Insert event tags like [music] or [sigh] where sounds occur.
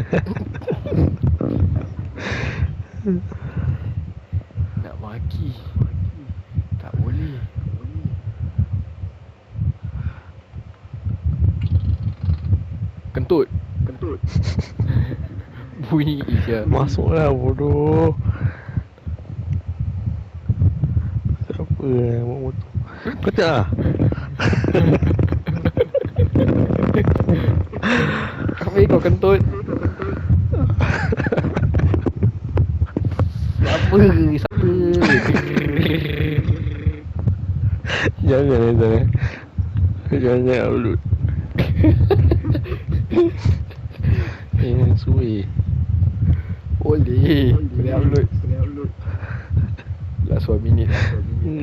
[laughs] Nak maki. Tak boleh. Kentut. Kentut. [laughs] Bunyi je. Masuklah bodoh. Siapa yang bawa motor? Kau tak? Ah? Kami kau kentut Siapa Siapa Jangan eh jangan. Jangan upload. Eh, suwe. Boleh Boleh upload Last one minute